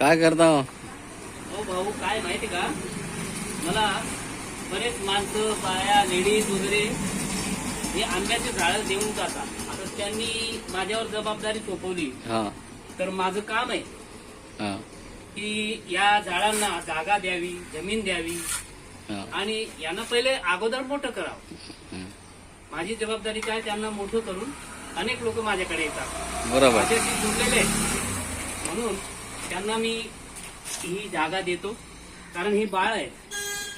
काय करता हो? हो भाऊ काय माहिती का? मला बरेच माणसं बाया लेडीज वगैरे हे आंब्याचे झाडं देऊन जातात. आता त्यांनी माझ्यावर जबाबदारी सोपवली. हा. तर माझं काम आहे हा. की या झाडांना जागा द्यावी जमीन द्यावी. हा. आणि यांना पहिले अगोदर मोठं करावं. माझी जबाबदारी काय? त्यांना मोठं करून अनेक लोक माझ्याकडे येतात. बरोबर. माझ्याशी आहेत. म्हणून त्यांना मी ही जागा देतो. कारण ही बाळ आहे.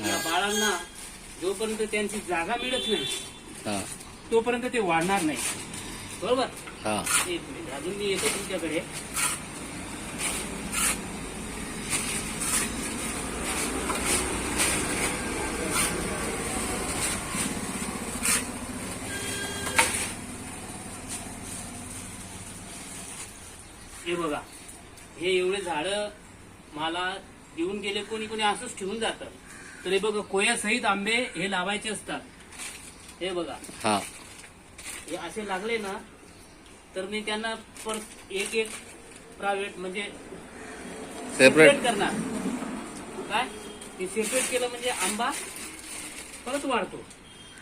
या बाळांना जोपर्यंत त्यांची जागा मिळत नाही हा. तोपर्यंत ते वाढणार नाही. बरोबर? एक मिनिट अजून मी येतो तुमच्याकडे. हे बघा. हे एवढे झाड मला देऊन गेले कोणी कोणी असंच ठेवून जातं. तर हे बघा कोयासहित आंबे हे लावायचे असतात. हे बघा. हा. हे असे लागले ना तर मी त्यांना पर एक एक प्रायव्हेट म्हणजे सेपरेट करणार. काय? ते सेपरेट केलं म्हणजे आंबा परत वाढतो.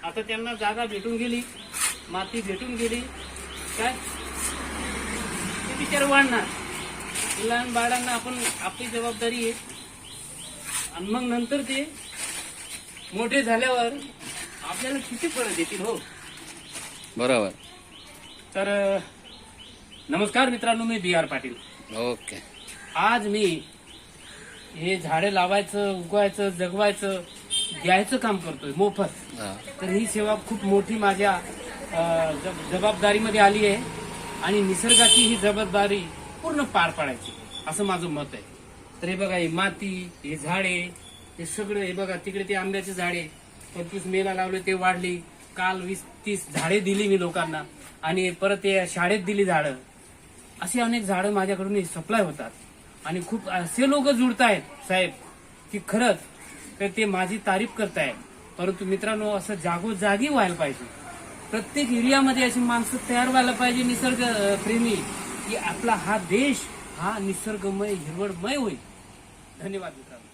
आता त्यांना जागा भेटून गेली माती भेटून गेली. काय? ते बिचारे वाढणार. लहान बाळांना आपण आपली जबाबदारी आहे. आणि मग नंतर ते मोठे झाल्यावर आपल्याला किती फरक देतील हो? बरोबर. तर नमस्कार मित्रांनो मी बी आर पाटील. ओके. आज मी हे झाडे लावायचं उगवायचं जगवायचं द्यायचं काम करतोय मोफत. तर ही सेवा खूप मोठी माझ्या जबाबदारीमध्ये आली आहे. आणि निसर्गाची ही जबाबदारी पूर्ण पार पाडायची. असं माझं मत आहे. तर हे बघा ही माती हे झाडे हे सगळं हे बघा तिकडे ते आंब्याचे झाडे. पंचवीस मेला लावले ते वाढली. काल वीस तीस झाडे दिली मी लोकांना. आणि परत ते शाळेत दिली झाडं. अशी अनेक झाडं माझ्याकडून सप्लाय होतात. आणि खूप असे लोक जुळतायत साहेब की खरंच तर ते माझी तारीफ करतायत. परंतु मित्रांनो असं जागोजागी व्हायला पाहिजे. प्रत्येक एरियामध्ये अशी माणसं तयार व्हायला पाहिजे निसर्ग प्रेमी की आपला हा देश हा निसर्गमय हिरवळमय होईल. धन्यवाद मित्रांनो.